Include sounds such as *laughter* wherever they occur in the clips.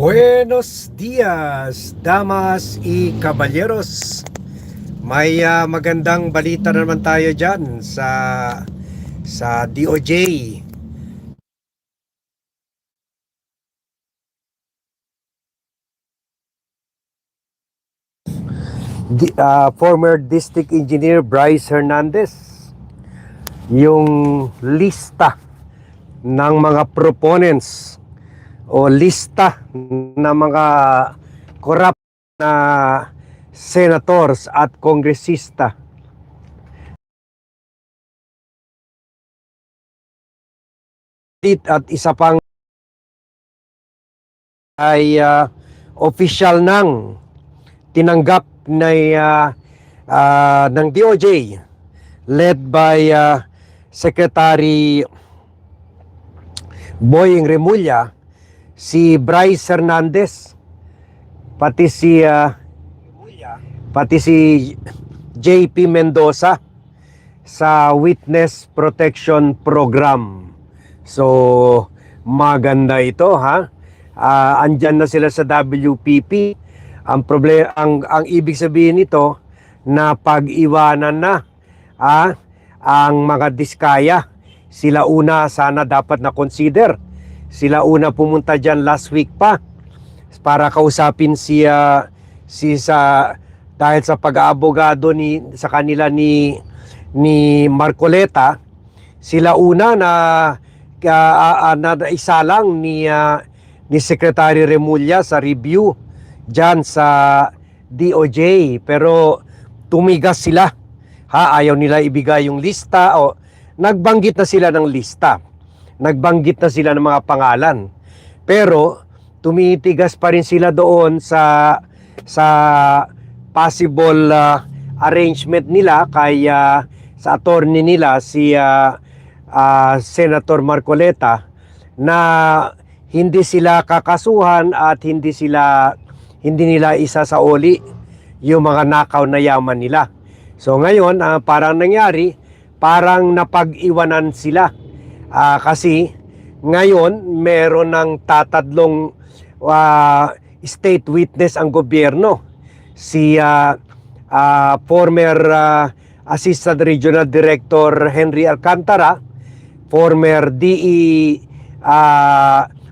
Buenos dias, damas y caballeros. May ah, magandang balita na naman tayo dyan sa sa DOJ. Di- ah, former District Engineer Bryce Hernandez yung lista ng mga proponents o lista ng mga corrupt na senators at kongresista. At isa pang ay ah, official nang tinanggap na ah, ah, ng DOJ led by ah, Secretary Boying Remulla si Bryce Hernandez pati si ah, pati si JP Mendoza sa Witness Protection Program. So maganda ito ha. Ah, andyan na sila sa WPP. Ang problema ang ang ibig sabihin nito na pag-iwanan na ah, ang mga diskaya. Sila una sana dapat na consider. Sila una pumunta diyan last week pa para kausapin si ah, si sa dahil sa pag-aabogado ni sa kanila ni ni Marcoleta sila una na ah, ah, na isa lang ni ah, ni Secretary Remulla sa review diyan sa DOJ pero tumigas sila. Ha ayaw nila ibigay yung lista o nagbanggit na sila ng lista nagbanggit na sila ng mga pangalan pero tumitigas pa rin sila doon sa sa possible ah, arrangement nila kay ah, sa attorney nila si ah, ah, Senator Marcoleta na hindi sila kakasuhan at hindi sila hindi nila isa sa oli yung mga nakaw na yaman nila. So ngayon, ah, parang nangyari, parang napag-iwanan sila. Ah, kasi ngayon, meron ng tatadlong ah, state witness ang gobyerno. Si ah, ah, former ah, Assistant Regional Director Henry Alcantara, former DE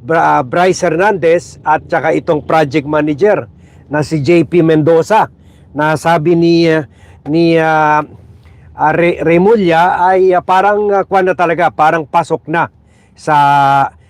Bra- Bryce Hernandez at saka itong project manager na si JP Mendoza na sabi ni ni ah, ah, Re- Remulla ay ah, parang uh, na talaga parang pasok na sa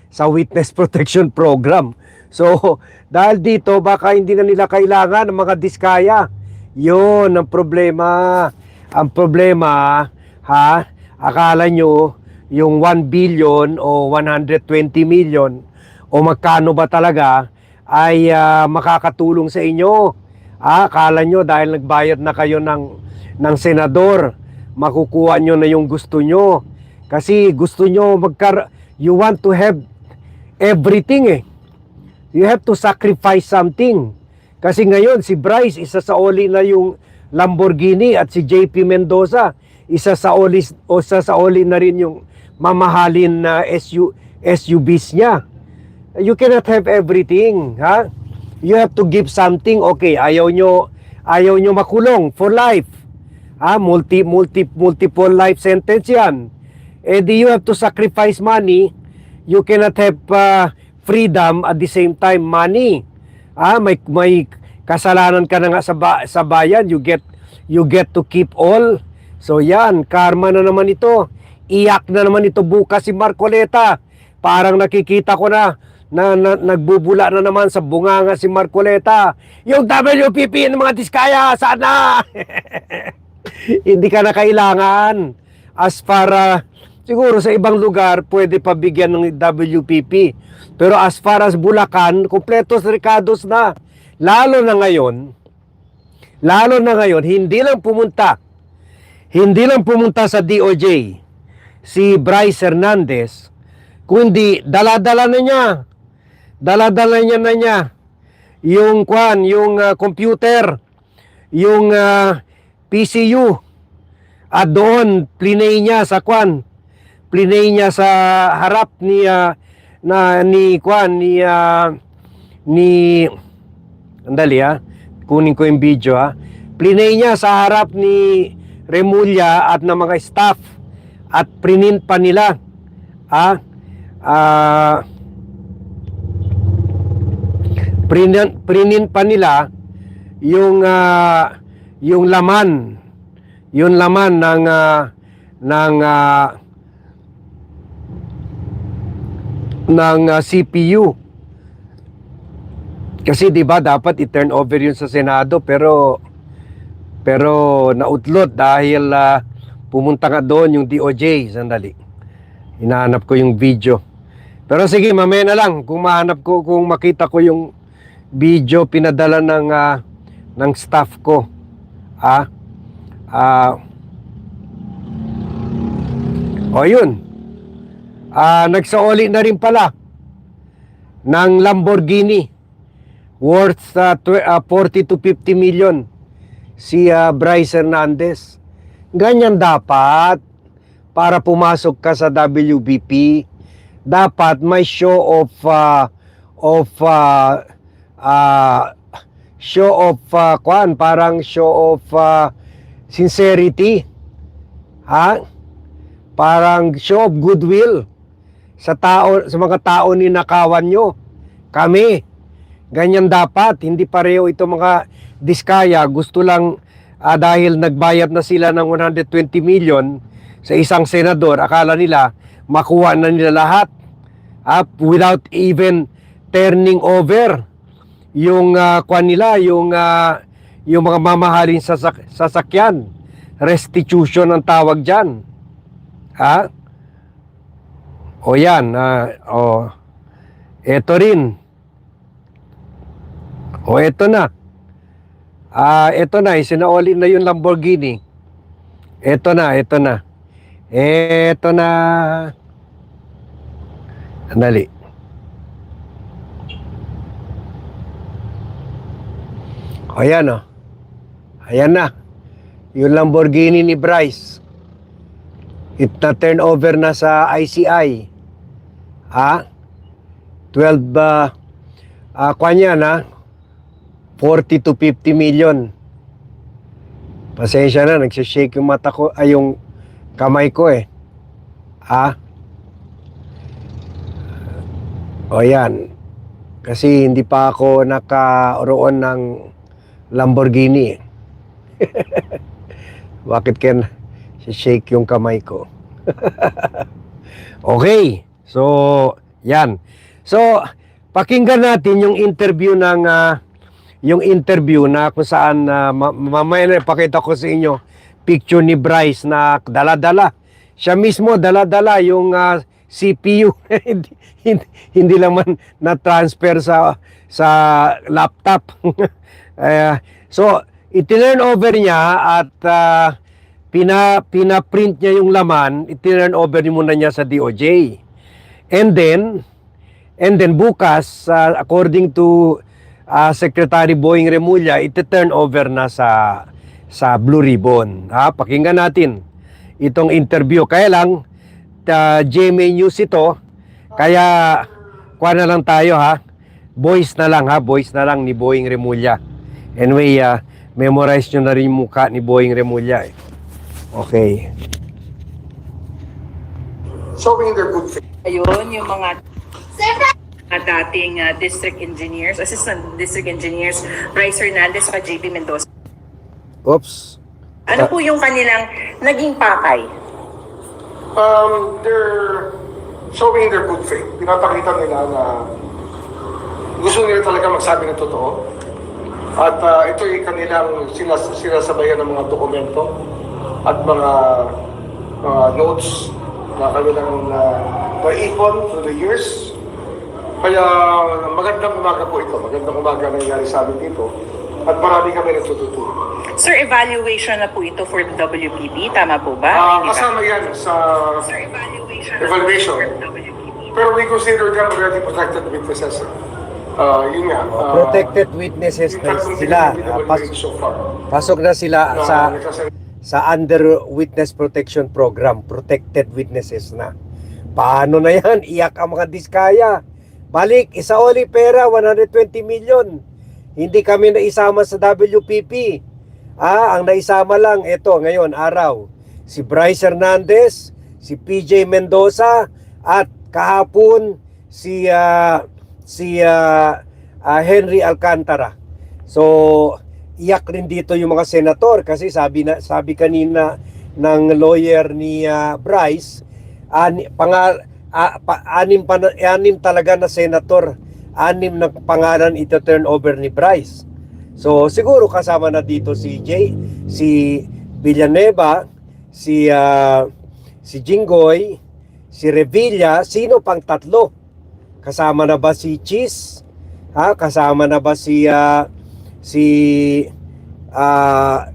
sa witness *laughs* protection program. So *laughs* dahil dito baka hindi na nila kailangan ng mga diskaya. 'Yon ang problema. Ang problema ha, akala nyo yung 1 billion o 120 million o magkano ba talaga ay ah, makakatulong sa inyo. Ah, akala nyo dahil nagbayad na kayo ng, ng senador, makukuha nyo na yung gusto nyo. Kasi gusto nyo magkar... You want to have everything eh. You have to sacrifice something. Kasi ngayon, si Bryce, isa sa oli na yung Lamborghini at si JP Mendoza, isa sa oli, o isa sa oli na rin yung mamahalin na SU, SUVs niya. You cannot have everything, ha? You have to give something. Okay, ayaw nyo, ayaw nyo makulong for life. Ha? Multi, multi, multiple life sentence yan. Eh di you have to sacrifice money. You cannot have uh, freedom at the same time money. Ah, may may kasalanan ka na nga sa, ba, sa bayan, you get you get to keep all. So yan, karma na naman ito. Iyak na naman ito bukas si Marcoleta. Parang nakikita ko na na, na nagbubula na naman sa bunganga si Marcoleta. Yung WPP ng mga diskaya, sana! *laughs* *laughs* Hindi ka na kailangan. As para, siguro sa ibang lugar, pwede pa bigyan ng WPP. Pero as far as Bulacan, kompletos Ricados na. Lalo na ngayon, lalo na ngayon, hindi lang pumunta, hindi lang pumunta sa DOJ si Bryce Hernandez, kundi dala-dala na niya, dala-dala niya na niya yung kwan, yung ah, computer, yung ah, PCU, at doon plinay niya sa kwan, plinay niya sa harap ni ah, na ni kwan ni ah, ni andali ha kunin ko yung video ha plinay niya sa harap ni Remulla at ng mga staff at prinint pa nila ha ah prinin, prinin pa nila yung ah, yung laman. Yung laman ng ah, ng ah, ng ah, CPU kasi 'di ba dapat i-turn over yun sa Senado pero pero nautlot dahil ah, pumunta nga doon yung DOJ sandali. Hinahanap ko yung video. Pero sige mamaya na lang. Kung mahanap ko kung makita ko yung video pinadala ng ah, ng staff ko. Ah. Ah. o yun. Ah, nagsaoli na rin pala ng Lamborghini worth tw- ah, 40 to 50 million si ah, Bryce Hernandez. Ganyan dapat para pumasok ka sa WBP. Dapat may show of ah, of ah, ah, show of ah, kwan, parang show of ah, sincerity. Ha? Parang show of goodwill sa tao sa mga tao ni nakawan nyo. Kami. Ganyan dapat, hindi pareho ito mga diskaya. Gusto lang ah, dahil nagbayad na sila ng 120 million sa isang senador, akala nila makuha na nila lahat ah, without even turning over yung uh, kwan nila, yung ah, yung mga mamahalin sasak sasakyan. Restitution ang tawag diyan. Ha? O yan, ah, o eto rin. O eto na. Ah, eto na, isinaoli na yung Lamborghini. Eto na, eto na. Eto na. Andali. O yan o. Ayan na. Yung Lamborghini ni Bryce. It na turn over na sa ICI. Ha? 12 uh, uh, kanya na 40 to 50 million. Pasensya na, nagsishake yung mata ko, ay yung kamay ko eh. Ha? O yan. Kasi hindi pa ako nakaroon ng Lamborghini. *laughs* Bakit ken shake yung kamay ko? *laughs* okay. So, yan. So, pakinggan natin yung interview ng ah, yung interview na kung saan ma- mamaya na pakita ko sa inyo picture ni Bryce na dala-dala. Siya mismo dala-dala yung ah, CPU. *laughs* hindi, hindi, hindi lang man na-transfer sa sa laptop. Eh, so, itinurn over niya at ah, pina, pina-print niya yung laman, itinurn over muna niya sa DOJ. And then, and then bukas, ah, according to ah, Secretary Boying Remulla, iti-turn over na sa sa Blue Ribbon. Ha, pakinggan natin itong interview. Kaya lang, ta, GMA News ito, kaya kuha na lang tayo ha. Voice na lang ha, voice na lang ni Boying Remulla. Anyway, ah, memorize nyo na rin yung mukha ni Boying Remulla eh. Okay. showing their good faith. Ayun, yung mga mga dating ah, district engineers, assistant district engineers, Bryce Hernandez at JP Mendoza. Oops. Ano po yung kanilang naging pakay? Um, they're showing their good faith. Pinapakita nila na gusto nila talaga magsabi ng totoo. At uh, ito yung kanilang sinas sinasabayan ng mga dokumento at mga mga notes na kanilang uh, naipon through the years. Kaya magandang umaga po ito. Magandang umaga na nangyari sa amin dito. At marami kami natututunan. Sir, evaluation na po ito for the WPP, tama po ba? Ba? kasama yan sa Sir, evaluation, Evaluation. Pero we consider them already protected witnesses. Uh, yun nga. uh, Protected witnesses na sila. Ah, ni pas- pasok na sila na sa sa under witness protection program. Protected witnesses na. Paano na yan? *laughs* Iyak ang mga diskaya. Balik, isaoli pera, 120 million. Hindi kami naisama sa WPP. Ah, ang naisama lang, ito ngayon, araw. Si Bryce Hernandez, si PJ Mendoza, at kahapon si ah, si ah, ah, Henry Alcantara. So, iyak rin dito yung mga senator kasi sabi na sabi kanina ng lawyer ni ah, Bryce, ani, pangal, ah, pa, anim, pa, anim talaga na senator, anim na pangalan ito turn over ni Bryce. So siguro kasama na dito si Jay, si Villanueva, si ah, si Jinggoy, si Revilla, sino pang tatlo? Kasama na ba si Cheese? Ha? Kasama na ba si ah, si ah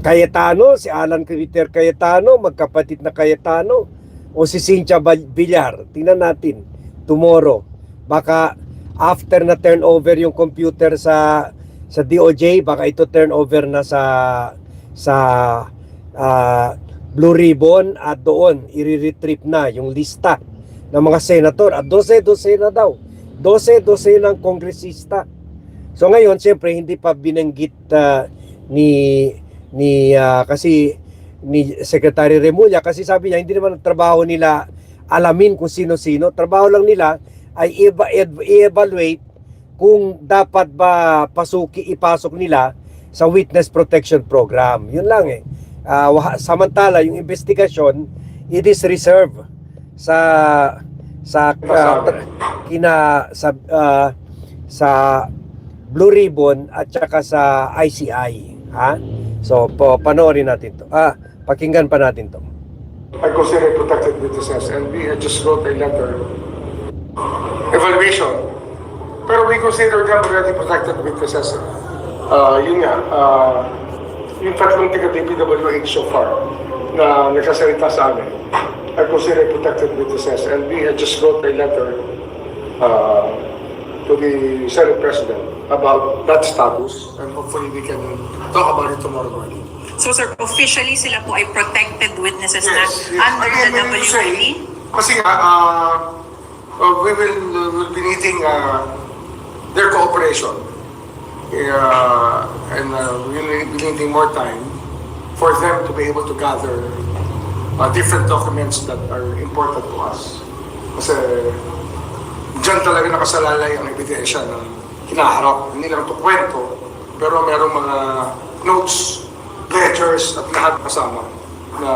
Cayetano, si Alan Critter Cayetano, magkapatid na Cayetano, o si Cynthia Villar. Tingnan natin tomorrow. Baka after na turnover yung computer sa sa DOJ, baka ito turnover na sa sa ah, Blue Ribbon at doon i-retrieve na yung lista ng mga senator at 12-12 na daw. 12-12 ng kongresista. So ngayon, siyempre hindi pa binanggit ah, ni ni ah, kasi ni Secretary Remulla kasi sabi niya hindi naman ang trabaho nila alamin kung sino-sino. Trabaho lang nila ay i-evaluate kung dapat ba pasuki ipasok nila sa witness protection program. Yun lang eh. Wa- samantala yung investigasyon it is reserved sa sa ah, tra- kina sa ah, sa Blue Ribbon at saka sa ICI, ha? So, po, panoorin natin to. Ah, pakinggan pa natin to. I consider protected witnesses and we just wrote a letter evaluation. Pero we consider them already protected witnesses. Uh, yun nga, uh, yung tatlong taga DPWH so far na nagsasalita sa amin, I consider protected witnesses and we had just wrote a letter uh, to the Senate President about that status and hopefully we can talk about it tomorrow morning. So sir, officially sila po ay protected witnesses Yes, yes. na under Again, the say, WIP? kasi nga, uh, uh, we will, uh, will be needing uh, their cooperation. Uh, and uh, we will be needing more time for them to be able to gather uh, different documents that are important to us. Kasi dyan talaga nakasalalay ang ebidensya ng hinaharap. Hindi lang ito kwento, pero merong mga notes, ledgers at lahat kasama na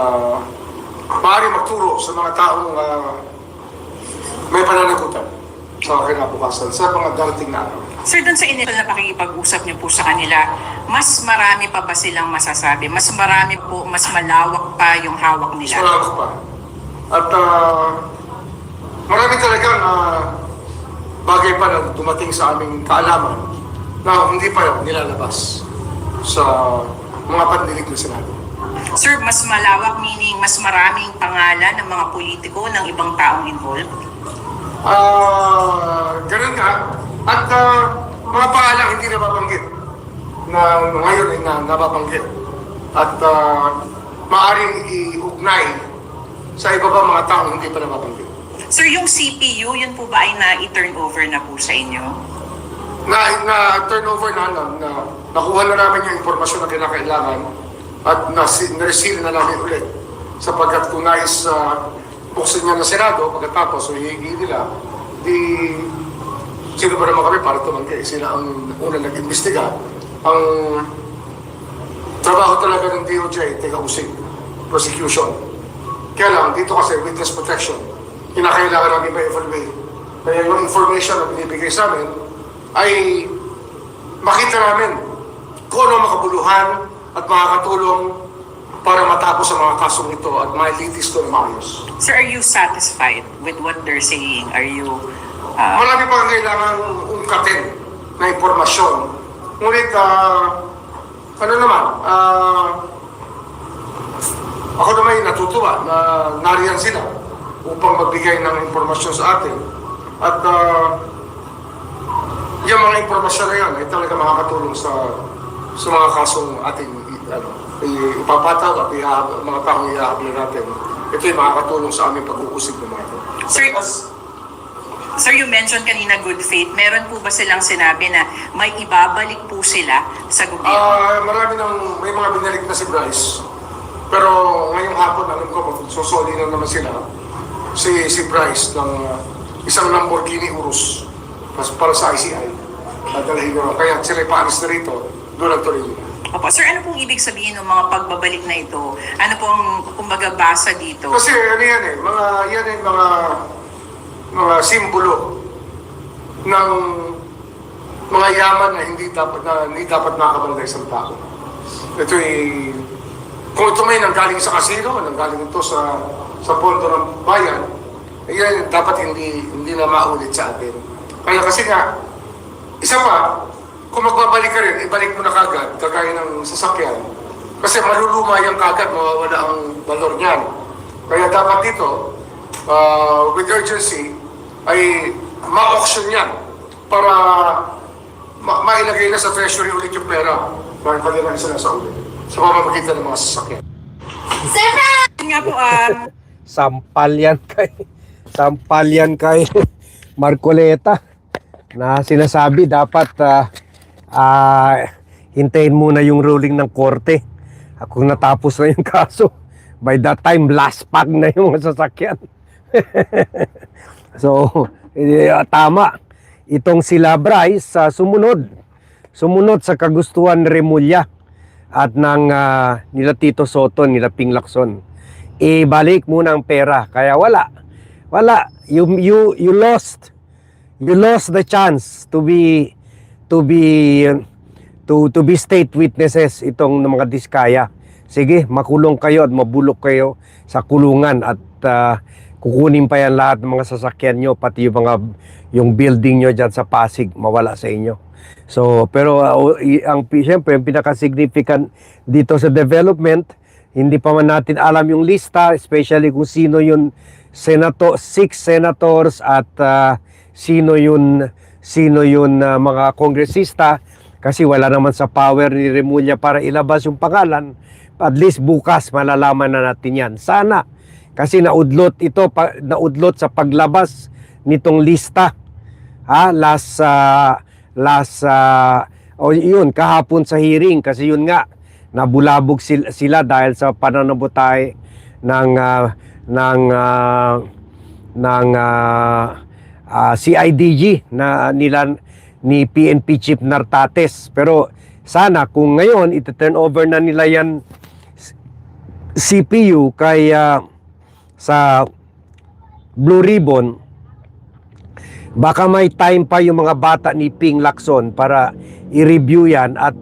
maaari magturo sa mga taong uh, may pananagutan sa kinabukasan sa mga darating na araw. Sir, dun sa initial na pakikipag-usap niyo po sa kanila, mas marami pa ba silang masasabi? Mas marami po, mas malawak pa yung hawak Mas nila? malawak pa. At uh, marami talagang uh, bagay pa na dumating sa aming kaalaman na hindi pa nilalabas sa mga pandinig ng Senado. Sir, mas malawak meaning mas maraming pangalan ng mga politiko ng ibang taong involved? Ah, ganun nga. At ah, mga pangalang hindi nababanggit na ngayon ay na, nababanggit. At uh, maaaring i-ugnay sa iba pa mga taong hindi pa nababanggit. Sir, yung CPU, yun po ba ay na-turn over na po sa inyo? Na, na turnover na, na, na nakuha na namin yung impormasyon na kinakailangan at na, na-receive na namin ulit sapagkat kung nais uh, buksan niya ng Senado pagkatapos o hihingi nila, di sino ba naman kami para tumanggi? Sila ang una nag-imbestiga. Ang trabaho talaga ng DOJ, take usig, prosecution. Kaya lang, dito kasi witness protection, kinakailangan namin ma-evaluate. Kaya yung information na binibigay sa amin ay makita namin kung ano makabuluhan at makakatulong para matapos ang mga kasong ito at mailitis ito ng maayos. Sir, are you satisfied with what they're saying? Are you... uh, Marami pa kailangan ungkatin na impormasyon. Ngunit, ah, ano naman, ah, ako naman natutuwa na nariyan sila upang magbigay ng impormasyon sa atin. At ah, yung mga impormasyon na yan ay talaga makakatulong sa sa mga kasong ating ano, ipapataw at ihahab, mga taong ihahabla natin. Ito ay makakatulong sa aming pag-uusig ng mga ito. Sir, Sir, you mentioned kanina good faith. Meron po ba silang sinabi na may ibabalik po sila sa gobyerno? Ah, marami nang may mga binalik na si Bryce. Pero ngayong hapon, alam ko, magsusoli na naman sila. Si, si Bryce ng uh, isang Lamborghini Urus pas- para sa ICI. Dadalhin ko. Kaya sila paalis na rito, doon ang tuloy nila. Opo, sir, ano pong ibig sabihin ng mga pagbabalik na ito? Ano pong, kumbaga, basa dito? Kasi ano yan eh, mga, yan eh, mga, mga simbolo ng mga yaman na hindi dapat na hindi dapat nakakabal ng isang tao. Ito ay kung ito may nanggaling sa kasino, nanggaling ito sa sa pondo ng bayan, eh, yan dapat hindi hindi na maulit sa atin. Kaya kasi nga, isa pa, kung magbabalik ka rin, ibalik mo na kagad, kagaya ng sasakyan. Kasi maluluma yung kagad, mawawala ang valor niyan. Kaya dapat dito, uh, with urgency, ay ma-auction yan para ma- mailagay na sa treasury ulit yung pera. Makipagyan sila sa ulit. Sa pamamagitan ng mga sasakyan. Nga po, ah, Sampal yan kay Sampal yan kay Marcoleta na sinasabi dapat ah, ah, hintayin muna yung ruling ng korte. Kung natapos na yung *laughs* kaso, by that time last pack na yung mga sasakyan. *laughs* so, *laughs* eh, tama. Itong sila Bryce sa sumunod. Sumunod sa kagustuhan ni Remulla at ng ah, nila Tito Soto, nila Ping Lacson. Ibalik muna ang pera. Kaya wala. Wala. You, you, you lost. You lost the chance to be to be to to be state witnesses itong mga diskaya. Sige, makulong kayo at mabulok kayo sa kulungan at ah, kukunin pa yan lahat ng mga sasakyan nyo pati yung mga yung building nyo dyan sa Pasig mawala sa inyo. So, pero i- ang syempre ang pinaka-significant dito sa development, hindi pa man natin alam yung lista, especially kung sino yung senator, six senators at ah, sino yun sino yun ah, mga kongresista kasi wala naman sa power ni Remulla para ilabas yung pangalan. At least bukas malalaman na natin yan. Sana kasi naudlot ito naudlot sa paglabas nitong lista. Ha last uh, last uh, o yun kahapon sa hearing. Kasi yun nga nabulabog sila, sila dahil sa pananabutay ng ah, ng ah, ng ah, ah, CIDG na nila ni PNP Chief Nartates. Pero sana kung ngayon ito-turn over na nila yan CPU kay ah, sa Blue Ribbon baka may time pa yung mga bata ni Ping Lacson para i-review yan at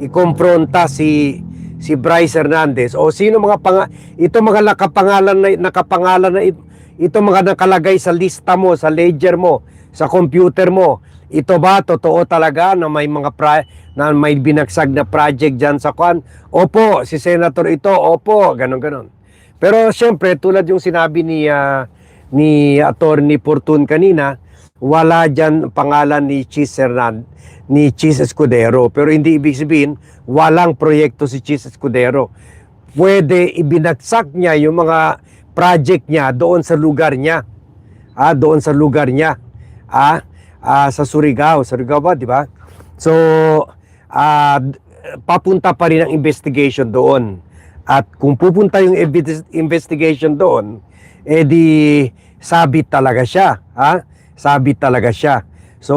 ikompronta si si Bryce Hernandez o sino mga panga, ito mga nakapangalan na nakapangalan na it- ito mga nakalagay sa lista mo, sa ledger mo, sa computer mo. Ito ba totoo talaga na may mga pra, na may binagsag na project diyan sa kwan? Opo, si senator ito. Opo, ganun ganon. Pero syempre tulad yung sinabi ni ah, ni Attorney Fortun kanina, wala diyan pangalan ni Cheese Hernan, ni Cheese Escudero. Pero hindi ibig sabihin walang proyekto si Cheese Escudero. Pwede ibinagsak niya yung mga project niya doon sa lugar niya. Ah, doon sa lugar niya. Ah, ah, sa Surigao, Surigao ba, di ba? So, ah, papunta pa rin ang investigation doon. At kung pupunta yung investigation doon, eh di sabit talaga siya, ha? Sabit talaga siya. So,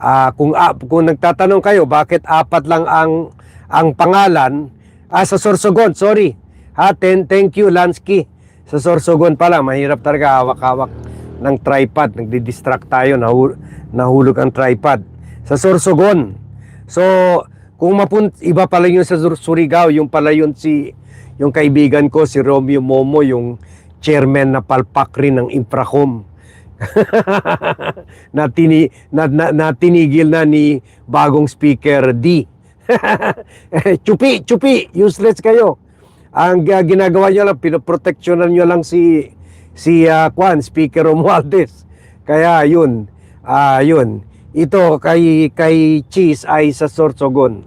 ah, kung ah, kung nagtatanong kayo bakit apat lang ang ang pangalan ah, sa Sorsogon, sorry. Ha, ten, thank you Lansky. Sa Sorsogon pala, mahirap talaga hawak-hawak ng tripod. Nagdi-distract tayo, nahu- nahulog ang tripod. Sa Sorsogon. So, kung mapun iba pala yun sa Sur- Surigao, yung pala yun si yung kaibigan ko si Romeo Momo, yung chairman na palpak rin ng Infracom. *laughs* na, tini, na, na, na tinigil na ni bagong speaker D. *laughs* chupi, chupi, useless kayo. Ang uh, ginagawa niyo lang, pinoproteksyonan niyo lang si si uh, Kwan, Speaker Romualdez. Kaya yun, ah yun. Ito kay kay Cheese ay sa Sorsogon.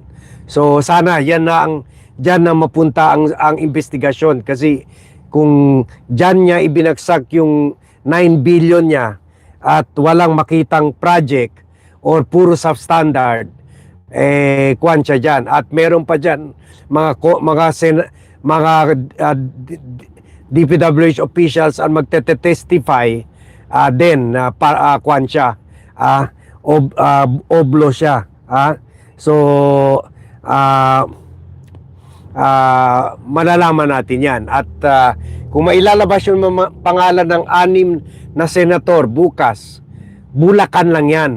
So sana yan na ang diyan na mapunta ang ang investigasyon kasi kung diyan niya ibinagsak yung 9 billion niya at walang makitang project or puro substandard, eh, kwan siya dyan. At meron pa dyan mga, mga, sen- mga ah, d- d- DPWH officials ang magte-testify ah, din na pa, ah, kwan siya, ah, ob, ah, oblo siya. Ah. So, ah, ah, malalaman natin yan. At ah, kung mailalabas yung pangalan ng anim na senator bukas, Bulacan lang yan.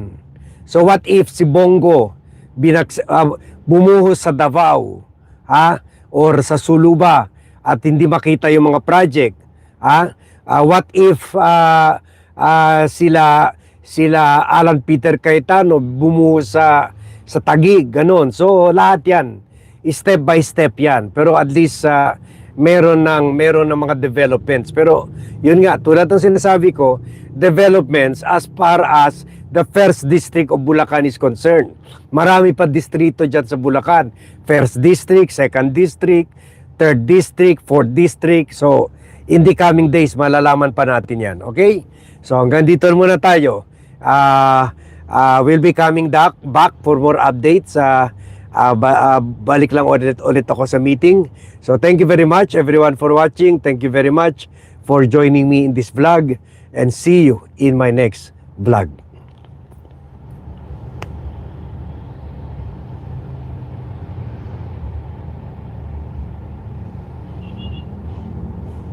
So what if si Bongo binaks, ah, bumuhos sa Davao ha? or sa Suluba at hindi makita yung mga project ha? Ah, what if ah, ah, sila sila Alan Peter Cayetano bumuhos sa sa Taguig ganun so lahat yan step by step yan. Pero at least ah, meron ng meron ng mga developments. Pero yun nga tulad ng sinasabi ko developments as far as the first district of Bulacan is concerned. Marami pa distrito dyan sa Bulacan. First district second district third district fourth district. So in the coming days malalaman pa natin yan. Okay? So hanggang dito muna tayo ah ah, we'll be coming back back for more updates sa Ah, ba- ah, balik lang ulit, ulit ako sa meeting. So thank you very much everyone for watching. Thank you very much for joining me in this vlog and see you in my next vlog.